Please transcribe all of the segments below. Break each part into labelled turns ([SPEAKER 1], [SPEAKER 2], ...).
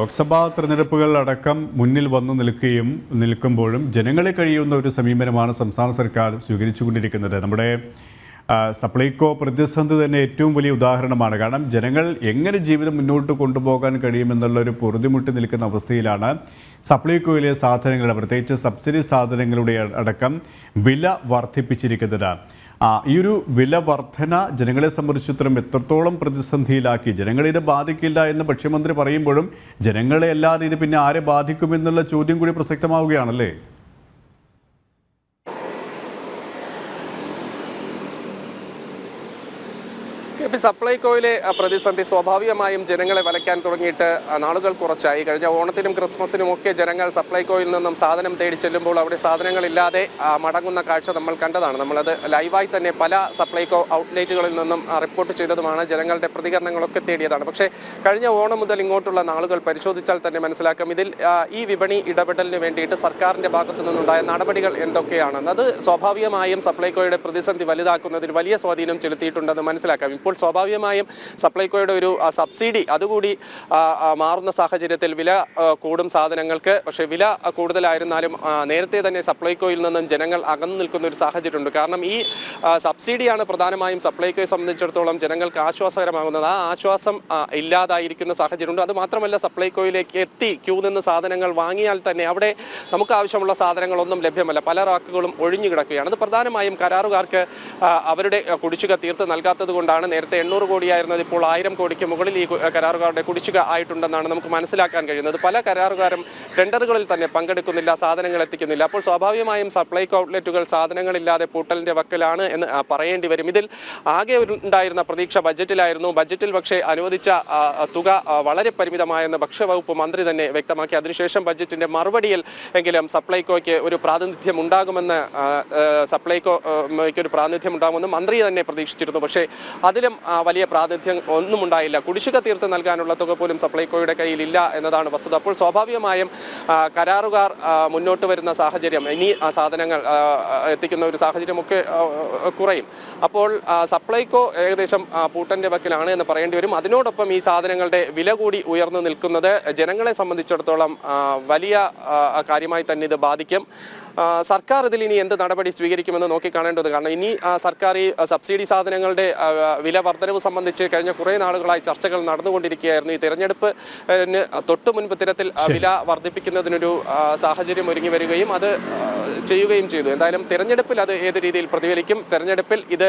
[SPEAKER 1] ലോക്സഭാ തെരഞ്ഞെടുപ്പുകൾ അടക്കം മുന്നിൽ വന്നു നിൽക്കുകയും നിൽക്കുമ്പോഴും ജനങ്ങളെ കഴിയുന്ന ഒരു സമീപനമാണ് സംസ്ഥാന സർക്കാർ സ്വീകരിച്ചുകൊണ്ടിരിക്കുന്നത്. നമ്മുടെ സപ്ലൈകോ പ്രതിസന്ധി തന്നെ ഏറ്റവും വലിയ ഉദാഹരണമാണ്. കാരണം ജനങ്ങൾ എങ്ങനെ ജീവിതം മുന്നോട്ട് കൊണ്ടുപോകാൻ കഴിയുമെന്നുള്ള ഒരു പൊറുതിമുട്ടി നിൽക്കുന്ന അവസ്ഥയിലാണ് സപ്ലൈകോയിലെ സാധനങ്ങളുടെ പ്രത്യേകിച്ച് സബ്സിഡി സാധനങ്ങളുടെ അടക്കം വില വർദ്ധിപ്പിച്ചിരിക്കുന്നത്. ഈ ഒരു വില വർധന ജനങ്ങളെ സംബന്ധിച്ചിടത്തോളം എത്രത്തോളം പ്രതിസന്ധിയിലാക്കി ജനങ്ങളെ ഇത് ബാധിക്കില്ല എന്ന് ഭക്ഷ്യമന്ത്രി പറയുമ്പോഴും ജനങ്ങളെ അല്ലാതെ ഇത് പിന്നെ ആരെ ബാധിക്കുമെന്നുള്ള ചോദ്യം കൂടി പ്രസക്തമാവുകയാണല്ലേ?
[SPEAKER 2] കെ പി സപ്ലൈകോയിലെ പ്രതിസന്ധി സ്വാഭാവികമായും ജനങ്ങളെ വലയ്ക്കാൻ തുടങ്ങിയിട്ട് നാളുകൾ കുറച്ചായി. കഴിഞ്ഞ ഓണത്തിനും ക്രിസ്മസിനും ഒക്കെ ജനങ്ങൾ സപ്ലൈകോയിൽ നിന്നും സാധനം തേടി ചെല്ലുമ്പോൾ അവിടെ സാധനങ്ങളില്ലാതെ മടങ്ങുന്ന കാഴ്ച നമ്മൾ കണ്ടതാണ്. നമ്മളത് ലൈവായി തന്നെ പല സപ്ലൈകോ ഔട്ട്ലെറ്റുകളിൽ നിന്നും റിപ്പോർട്ട് ചെയ്തതുമാണ് ജനങ്ങളുടെ പ്രതികരണങ്ങളൊക്കെ തേടിയതാണ്. പക്ഷേ കഴിഞ്ഞ ഓണം മുതൽ ഇങ്ങോട്ടുള്ള നാളുകൾ പരിശോധിച്ചാൽ തന്നെ മനസ്സിലാക്കാം. ഇതിൽ ഈ വിപണി ഇടപെടലിന് വേണ്ടിയിട്ട് സർക്കാരിന്റെ ഭാഗത്തു നിന്നുണ്ടായ നടപടികൾ എന്തൊക്കെയാണെന്ന് അത് സ്വാഭാവികമായും സപ്ലൈകോയുടെ പ്രതിസന്ധി വലുതാക്കുന്നതിൽ വലിയ സ്വാധീനം ചെലുത്തിയിട്ടുണ്ടെന്ന് മനസ്സിലാക്കാം. ഇപ്പോൾ സ്വാഭാവികമായും സപ്ലൈകോയുടെ ഒരു സബ്സിഡി അതുകൂടി മാറുന്ന സാഹചര്യത്തിൽ വില കൂടും സാധനങ്ങൾക്ക്. പക്ഷേ വില കൂടുതലായിരുന്നാലും നേരത്തെ തന്നെ സപ്ലൈകോയിൽ നിന്നും ജനങ്ങൾ അകന്നു നിൽക്കുന്ന ഒരു സാഹചര്യമുണ്ട്. കാരണം ഈ സബ്സിഡിയാണ് പ്രധാനമായും സപ്ലൈകോയെ സംബന്ധിച്ചിടത്തോളം ജനങ്ങൾക്ക് ആശ്വാസകരമാകുന്നത്. ആ ആശ്വാസം ഇല്ലാതായിരിക്കുന്ന സാഹചര്യമുണ്ട്. അത് മാത്രമല്ല സപ്ലൈകോയിലേക്ക് എത്തി ക്യൂ നിന്ന് സാധനങ്ങൾ വാങ്ങിയാൽ തന്നെ അവിടെ നമുക്ക് ആവശ്യമുള്ള സാധനങ്ങളൊന്നും ലഭ്യമല്ല. പല റാക്കുകളും ഒഴിഞ്ഞു കിടക്കുകയാണ്. അത് പ്രധാനമായും കരാറുകാർക്ക് അവരുടെ കുടിശ്ശിക തീർത്ത് നൽകാത്തത് കൊണ്ടാണ് നേരത്തെ എണ്ണൂറ് കോടിയായിരുന്നത് ഇപ്പോൾ ആയിരം കോടിക്ക് മുകളിൽ ഈ കരാറുകാരുടെ കുടിശ്ശിക ആയിട്ടുണ്ടെന്നാണ് നമുക്ക് മനസ്സിലാക്കാൻ കഴിയുന്നത്. പല കരാറുകാരും ടെൻഡറുകളിൽ തന്നെ പങ്കെടുക്കുന്നില്ല സാധനങ്ങൾ എത്തിക്കുന്നില്ല. അപ്പോൾ സ്വാഭാവികമായും സപ്ലൈക്ക് ഔട്ട്ലെറ്റുകൾ സാധനങ്ങളില്ലാതെ പൂട്ടലിന്റെ വക്കലാണ് എന്ന് പറയേണ്ടി വരും. ഇതിൽ ആകെ ഉണ്ടായിരുന്ന പ്രതീക്ഷ ബജറ്റിലായിരുന്നു. ബജറ്റിൽ പക്ഷേ അനുവദിച്ച തുക വളരെ പരിമിതമായെന്ന് ഭക്ഷ്യവകുപ്പ് മന്ത്രി തന്നെ വ്യക്തമാക്കി. അതിനുശേഷം ബജറ്റിന്റെ മറുപടിയിൽ എങ്കിലും സപ്ലൈകോയ്ക്ക് ഒരു പ്രാതിനിധ്യം ഉണ്ടാകുമെന്ന് സപ്ലൈകോയ്ക്ക് ഒരു പ്രാതിനിധ്യം ഉണ്ടാകുമെന്ന് മന്ത്രി തന്നെ പ്രതീക്ഷിച്ചിരുന്നു. പക്ഷേ അതിലും വലിയ പ്രാതിനിധ്യം ഒന്നും ഉണ്ടായില്ല കുടിശ്ശിക തീർത്ത് നൽകാനുള്ള തുക പോലും സപ്ലൈകോയുടെ കയ്യിൽ ഇല്ല എന്നതാണ് വസ്തുത. അപ്പോൾ സ്വാഭാവികമായും കരാറുകാർ മുന്നോട്ട് വരുന്ന സാഹചര്യം ഇനി സാധനങ്ങൾ എത്തിക്കുന്ന ഒരു സാഹചര്യമൊക്കെ കുറയും. അപ്പോൾ സപ്ലൈകോ ഏകദേശം പൂട്ടന്റെ വക്കിലാണ് എന്ന് പറയേണ്ടി വരും. അതിനോടൊപ്പം ഈ സാധനങ്ങളുടെ വില കൂടി ഉയർന്നു നിൽക്കുന്നത് ജനങ്ങളെ സംബന്ധിച്ചിടത്തോളം വലിയ കാര്യമായി തന്നെ ഇത് ബാധിക്കും. സർക്കാർ ഇതിൽ ഇനി എന്ത് നടപടി സ്വീകരിക്കുമെന്ന് നോക്കിക്കാണേണ്ടത് കാരണം ഇനി സർക്കാർ ഈ സബ്സിഡി സാധനങ്ങളുടെ വില വർധനവ് സംബന്ധിച്ച് കഴിഞ്ഞ കുറേ നാളുകളായി ചർച്ചകൾ നടന്നുകൊണ്ടിരിക്കുകയായിരുന്നു. ഈ തെരഞ്ഞെടുപ്പ് തൊട്ടു മുൻപ് ഇത്തരത്തിൽ വില വർദ്ധിപ്പിക്കുന്നതിനൊരു ആ, സാഹചര്യം ഒരുങ്ങി വരികയും അത് ചെയ്യുകയും ചെയ്തു. എന്തായാലും തെരഞ്ഞെടുപ്പിൽ അത് ഏത് രീതിയിൽ പ്രതിഫലിക്കും തെരഞ്ഞെടുപ്പിൽ ഇത്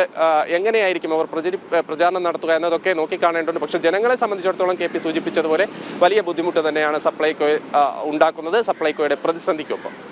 [SPEAKER 2] എങ്ങനെയായിരിക്കും അവർ പ്രചരി പ്രചാരണം നടത്തുക എന്നതൊക്കെ നോക്കിക്കാണേണ്ടതുണ്ട്. പക്ഷേ ജനങ്ങളെ സംബന്ധിച്ചിടത്തോളം കെ പി സൂചിപ്പിച്ചതുപോലെ വലിയ ബുദ്ധിമുട്ട് തന്നെയാണ് സപ്ലൈകോ ഉണ്ടാക്കുന്നത് സപ്ലൈകോയുടെ പ്രതിസന്ധിക്കൊപ്പം.